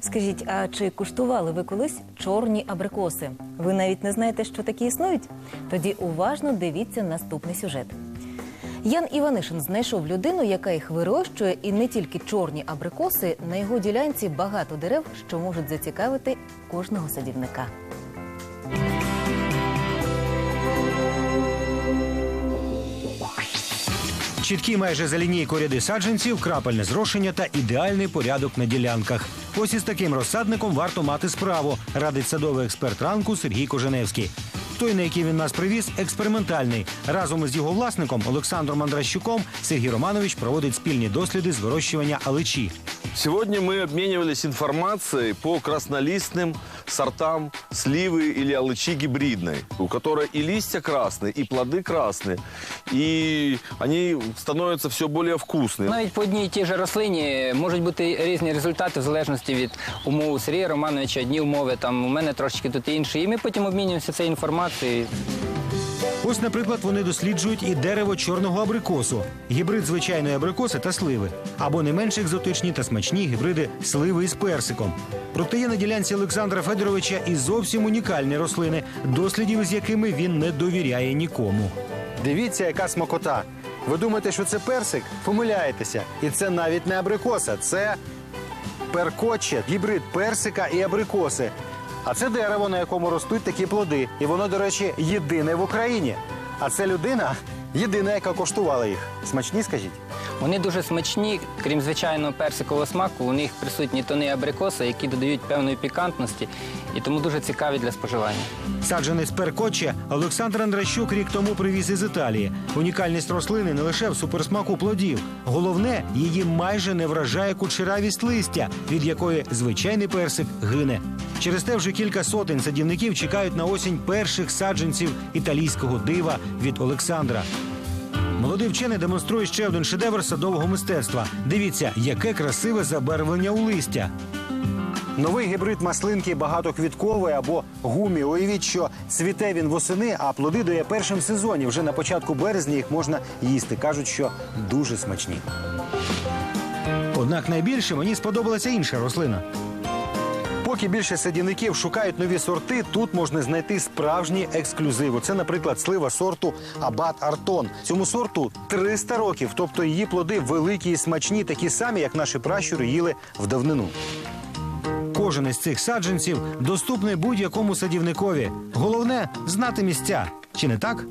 Скажіть, а чи куштували ви колись чорні абрикоси? Ви навіть не знаєте, що такі існують? Тоді уважно дивіться наступний сюжет. Ян Іванишин знайшов людину, яка їх вирощує, і не тільки чорні абрикоси, на його ділянці багато дерев, що можуть зацікавити кожного садівника. Чіткі майже за лінійку ряди саджанців, крапельне зрошення та ідеальний порядок на ділянках. Ось із таким розсадником варто мати справу, радить садовий експерт ранку Сергій Коженевський. Той, на який він нас привіз, експериментальний. Разом із його власником Олександром Андращуком Сергій Романович проводить спільні досліди з вирощування аличі. Сегодня мы обменивались информацией по краснолистным сортам сливы или алычи гибридной, у которой и листья красные, и плоды красные, и они становятся все более вкусные. Навіть по одній і тій же рослині можуть бути різні результати в залежності від умов Сергія Романовича. Одні умови там у мене трошечки тут інші. І ми потім обмінюємося цією інформацією. Ось, наприклад, вони досліджують і дерево чорного абрикосу, гібрид звичайної абрикоси та сливи, або не менш екзотичні та смачні гібриди сливи із персиком. Проте є на ділянці Олександра Федоровича і зовсім унікальні рослини, дослідів із якими він не довіряє нікому. Дивіться, яка смакота. Ви думаєте, що це персик? Помиляєтеся. І це навіть не абрикоса, це перкоче, гібрид персика і абрикоси. А це дерево, на якому ростуть такі плоди. І воно, до речі, єдине в Україні. А це людина єдина, яка коштувала їх. Смачні, скажіть? Вони дуже смачні, крім звичайного персикового смаку, у них присутні тони абрикоса, які додають певної пікантності і тому дуже цікаві для споживання. Саджанець перкоче Олександр Андращук рік тому привіз із Італії. Унікальність рослини не лише в суперсмаку плодів. Головне, її майже не вражає кучеравість листя, від якої звичайний персик гине. Через те вже кілька сотень садівників чекають на осінь перших саджанців італійського дива від Олександра. Молодий вчений демонструє ще один шедевр садового мистецтва. Дивіться, яке красиве забарвлення у листя. Новий гібрид маслинки багатоквітковий або гумі. Уявіть, що цвіте він восени, а плоди дає першим сезоні. Вже на початку березня їх можна їсти. Кажуть, що дуже смачні. Однак найбільше мені сподобалася інша рослина. Поки більше садівників шукають нові сорти, тут можна знайти справжні ексклюзиви. Це, наприклад, слива сорту Абат Артон. Цьому сорту 300 років, тобто її плоди великі і смачні, такі самі, як наші пращури їли в давнину. Кожен із цих саджанців доступний будь-якому садівникові. Головне знати місця. Чи не так?